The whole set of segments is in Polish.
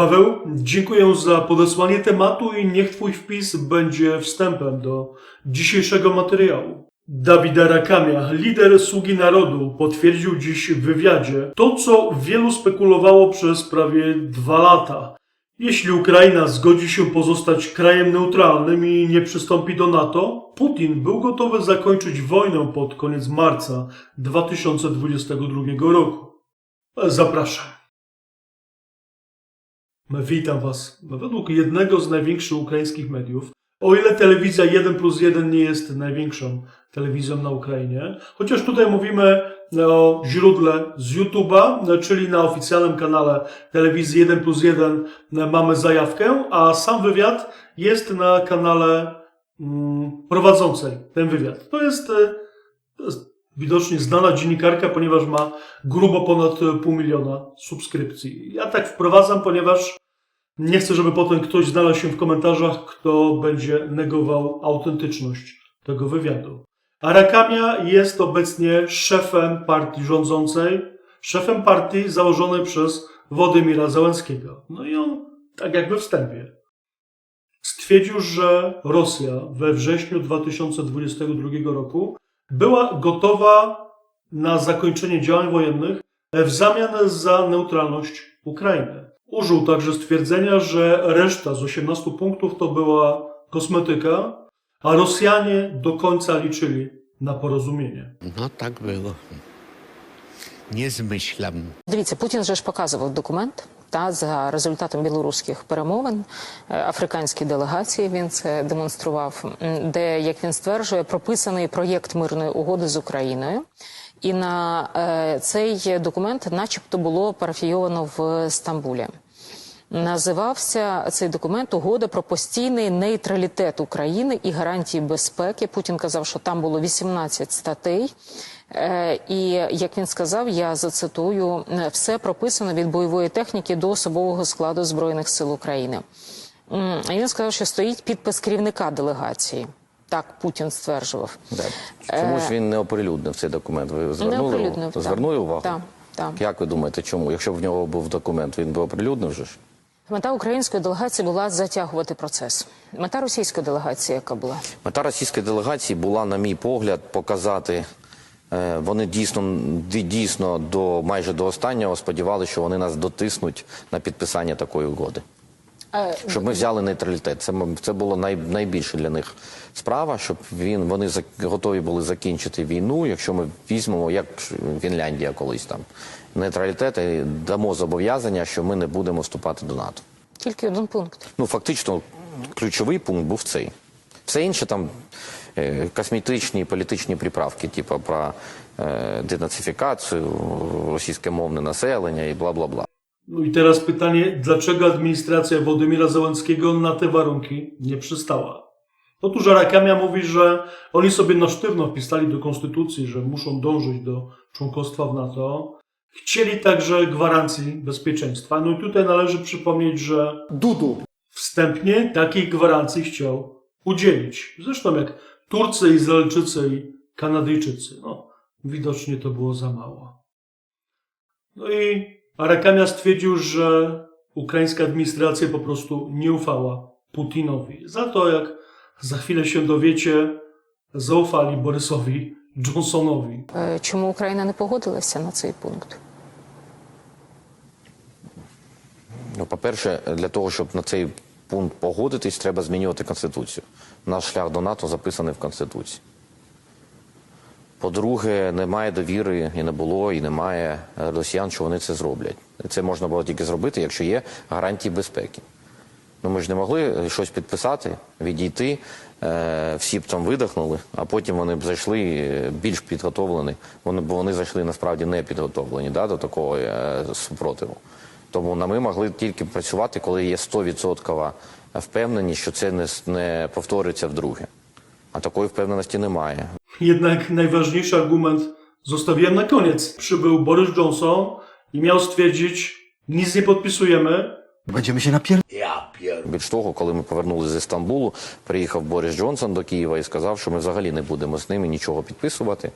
Paweł, dziękuję za podesłanie tematu i niech Twój wpis będzie wstępem do dzisiejszego materiału. Dawid Rakamia, lider Sługi Narodu, potwierdził dziś w wywiadzie to, co wielu spekulowało przez prawie dwa lata. Jeśli Ukraina zgodzi się pozostać krajem neutralnym i nie przystąpi do NATO, Putin był gotowy zakończyć wojnę pod koniec marca 2022 roku. Zapraszam. Witam Was. Według jednego z największych ukraińskich mediów, o ile telewizja 1 plus 1 nie jest największą telewizją na Ukrainie, chociaż tutaj mówimy o źródle z YouTube'a, czyli na oficjalnym kanale telewizji 1 plus 1 mamy zajawkę, a sam wywiad jest na kanale mm, prowadzącej ten wywiad. E, to jest widocznie znana dziennikarka, ponieważ ma grubo ponad pół miliona subskrypcji. Ja tak wprowadzam, ponieważ nie chcę, żeby potem ktoś znalazł się w komentarzach, kto będzie negował autentyczność tego wywiadu. Arakamia jest obecnie szefem partii rządzącej, szefem partii założonej przez Władimira Załęckiego. No i on, tak jakby wstępie, stwierdził, że Rosja we wrześniu 2022 roku była gotowa na zakończenie działań wojennych w zamian za neutralność Ukrainy. Użył także stwierdzenia, że reszta z 18 punktów to była kosmetyka, a Rosjanie do końca liczyli na porozumienie. No так було. Не змишлям. Дивіться, Путін же ж показував документ. Та за результатом білоруських перемовин е, африканській делегації він це демонстрував, де, як він стверджує, прописаний проєкт мирної угоди з Україною. І на е, цей документ, начебто, було парафійовано в Стамбулі. Називався цей документ Угода про постійний нейтралітет України і гарантії безпеки. Путін казав, що там було 18 статей. Е, І як він сказав, я зацитую: «Е, все прописано від бойової техніки до особового складу збройних сил України. І він сказав, що стоїть підпис керівника делегації. Так Путін стверджував. Да. Чомусь він не оприлюднив цей документ. Ви звернули, оприлюднив, так. увагу? Так, так. Як ви думаєте, чому? Якщо б в нього був документ, він би оприлюднив же ж? Мета української делегації була затягувати процес. Мета російської делегації, яка була? Мета російської делегації була, на мій погляд, показати. Е, Вони дійсно ді- дійсно до майже до останнього сподівалися, що вони нас дотиснуть на підписання такої угоди. Щоб ми взяли нейтралітет. Це, це було най, найбільше для них справа, щоб він, вони зак- готові були закінчити війну, якщо ми візьмемо, як Фінляндія колись там, нейтралітет і дамо зобов'язання, що ми не будемо вступати до НАТО. Тільки один пункт. Ну, фактично, ключовий пункт був цей. Все інше там е, косметичні політичні приправки, типу про е, денацифікацію, російськомовне населення і бла-бла-бла. No i teraz pytanie, dlaczego administracja Władimira Załęckiego na te warunki nie przystała? Otóż Arakamia mówi, że oni sobie na sztywno wpisali do konstytucji, że muszą dążyć do członkostwa w NATO. Chcieli także gwarancji bezpieczeństwa. No i tutaj należy przypomnieć, że Dudu. wstępnie takiej gwarancji chciał udzielić. Zresztą jak Turcy, Izraelczycy i Kanadyjczycy. No, widocznie to było za mało. No i Arakamia stwierdził, że ukraińska administracja po prostu nie ufała Putinowi. Za to, jak za chwilę się dowiecie, zaufali Borysowi Johnsonowi. Е, Чому Україна не погодилася на цей пункт? Ну, по-перше, для того, щоб на цей пункт погодитись, треба змінювати Конституцію. Наш шлях до НАТО записаний в Конституції. По-друге, немає довіри і не було, і немає е, росіян, що вони це зроблять. Це можна було тільки зробити, якщо є гарантії безпеки. Ну ми ж не могли щось підписати, відійти, е, всі б там видихнули, а потім вони б зайшли е, більш підготовлені. Вони, бо вони зайшли насправді не підготовлені да, до такого е, супротиву. Тому на ми могли тільки працювати, коли є 100% впевненість, що це не, не повториться вдруге. А такої впевненості немає. Jednak najważniejszy argument zostawiłem na koniec. Przybył Boris Johnson i miał stwierdzić, nic nie podpisujemy, Będziemy się napier... Я п'єр. Більш того, коли ми повернулися зі Стамбулу, приїхав Борис Джонсон до Києва і сказав, що ми взагалі не будемо з ними нічого підписувати.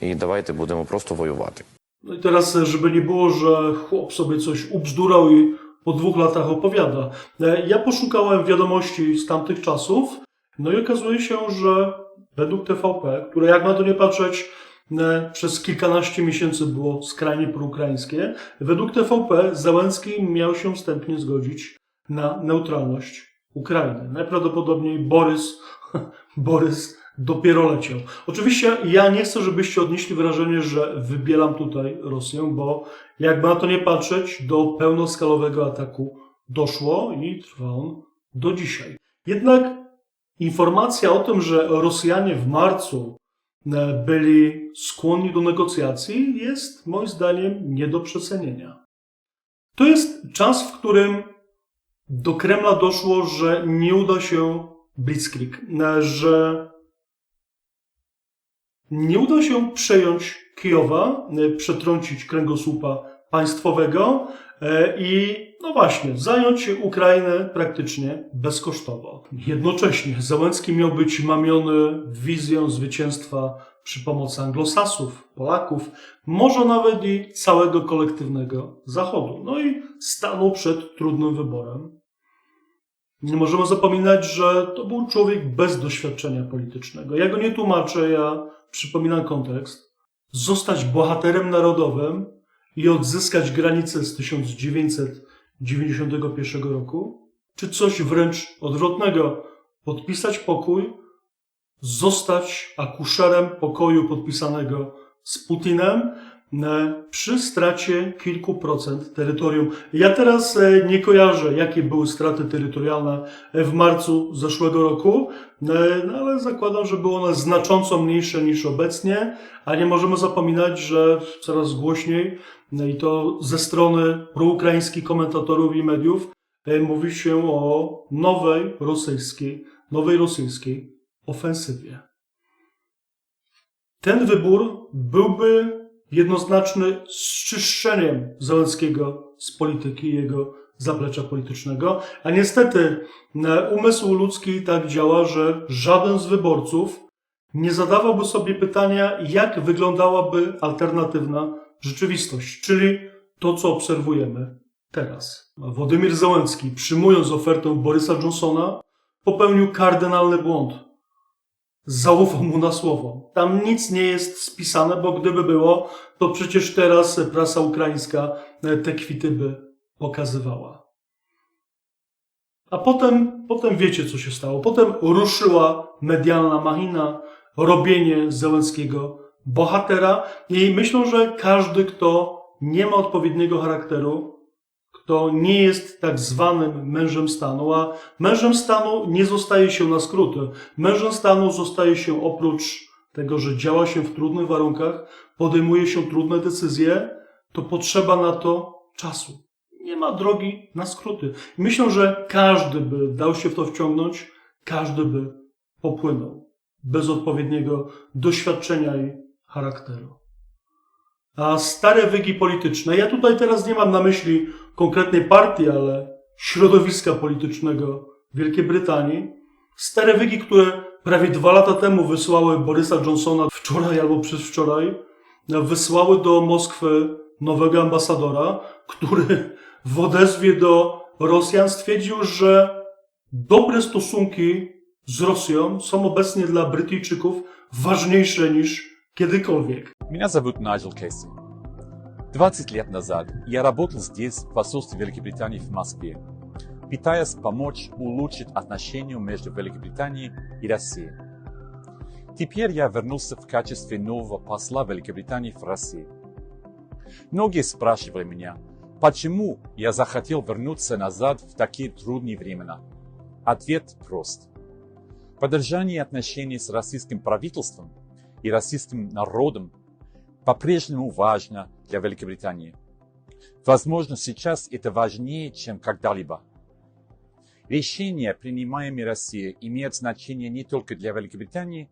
І давайте будемо просто воювати. No i teraz, żeby nie było, że chłop sobie coś ubzdurał i po dwóch latach opowiada. E, Ja poszukałem wiadomości z tamtych czasów, no i okazuje się, że według TVP, które jak na to nie patrzeć, e, przez kilkanaście miesięcy było skrajnie proukraińskie, według TVP Załęcki miał się wstępnie zgodzić na neutralność Ukrainy. Najprawdopodobniej Borys, Borys dopiero leciał. Oczywiście ja nie chcę, żebyście odnieśli wrażenie, że wybielam tutaj Rosję, bo jakby na to nie patrzeć, do pełnoskalowego ataku doszło i trwa on do dzisiaj. Jednak informacja o tym, że Rosjanie w marcu e, byli skłonni do negocjacji, jest moim zdaniem nie do przecenienia. To jest czas, w którym do Kremla doszło, że nie uda się Blitzkrieg, e, że nie uda się przejąć Kijowa, e, przetrącić kręgosłupa państwowego e, i no właśnie, zająć Ukrainę praktycznie bezkosztowo. Jednocześnie Załęcki miał być mamiony wizją zwycięstwa przy pomocy anglosasów, Polaków, może nawet i całego kolektywnego Zachodu. No i stanął przed trudnym wyborem. Nie możemy zapominać, że to był człowiek bez doświadczenia politycznego. Ja go nie tłumaczę, ja przypominam kontekst. Zostać bohaterem narodowym i odzyskać granicę z 1991 roku? Czy coś wręcz odwrotnego? Podpisać pokój, zostać akuszerem pokoju podpisanego z Putinem przy stracie kilku procent terytorium. Ja teraz e, nie kojarzę, jakie były straty terytorialne w marcu zeszłego roku, e, no ale zakładam, że były one znacząco mniejsze niż obecnie, a nie możemy zapominać, że coraz głośniej no i to ze strony proukraińskich komentatorów i mediów e, mówi się o nowej rosyjskiej, nowej rosyjskiej ofensywie. Ten wybór byłby jednoznaczny zczyszczeniem Zełenskiego z polityki jego zaplecza politycznego, a niestety umysł ludzki tak działa, że żaden z wyborców nie zadawałby sobie pytania, jak wyglądałaby alternatywna rzeczywistość, czyli to, co obserwujemy teraz. Władimir Zełenski, przyjmując ofertę Borysa Johnsona, popełnił kardynalny błąd. Zaufał mu na słowo. Tam nic nie jest spisane, bo gdyby było, to przecież teraz prasa ukraińska e, te kwity by pokazywała. A potem, potem wiecie, co się stało. Potem ruszyła medialna machina, robienie Zełenskiego bohatera i myślę, że każdy, kto nie ma odpowiedniego charakteru, kto nie jest tak zwanym mężem stanu, a mężem stanu nie zostaje się na skróty. Mężem stanu zostaje się oprócz tego, że działa się w trudnych warunkach, podejmuje się trudne decyzje, to potrzeba na to czasu. Nie ma drogi na skróty. Myślę, że każdy by dał się w to wciągnąć, każdy by popłynął bez odpowiedniego doświadczenia i charakteru. A stare wygi polityczne, ja tutaj teraz nie mam na myśli konkretnej partii, ale środowiska politycznego Wielkiej Brytanii, stare wygi, które prawie dwa lata temu wysłały Borysa Johnsona wczoraj albo przedwczoraj, wysłały do Moskwy nowego ambasadora, który w odezwie do Rosjan stwierdził, że dobre stosunki z Rosją są obecnie dla Brytyjczyków ważniejsze niż kiedykolwiek. Mnie nazywam Nigel Casey. 20 лет назад я работал здесь, в посольстве Великобритании в Москве, пытаясь помочь улучшить отношения между Великобританией и Россией. Теперь я вернулся в качестве нового посла Великобритании в России. Многие спрашивали меня, почему я захотел вернуться назад в такие трудные времена. Ответ прост. Поддержание отношений с российским правительством и российским народом по-прежнему важно для Великобритании. Возможно, сейчас это важнее, чем когда-либо. Решения, принимаемые Россией, имеют значение не только для Великобритании,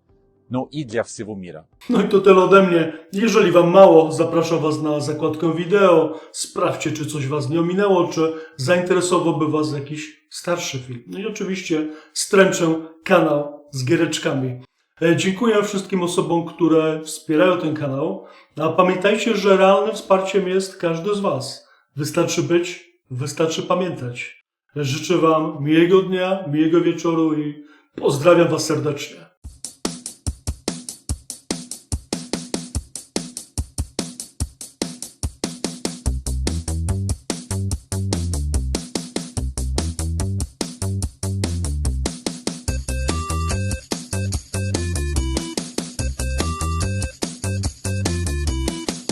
но и для всего мира. No i to tyle ode mnie. Jeżeli Wam mało, zapraszam Was na zakładkę wideo. Sprawdźcie, czy coś Was nie ominęło, czy zainteresowałby Was jakiś starszy film. No i oczywiście stręczę kanał z giereczkami. E, Dziękuję wszystkim osobom, które wspierają ten kanał. A pamiętajcie, że realnym wsparciem jest każdy z Was. Wystarczy być wystarczy pamiętać. Życzę Wam miłego dnia, miłego wieczoru i pozdrawiam Was serdecznie.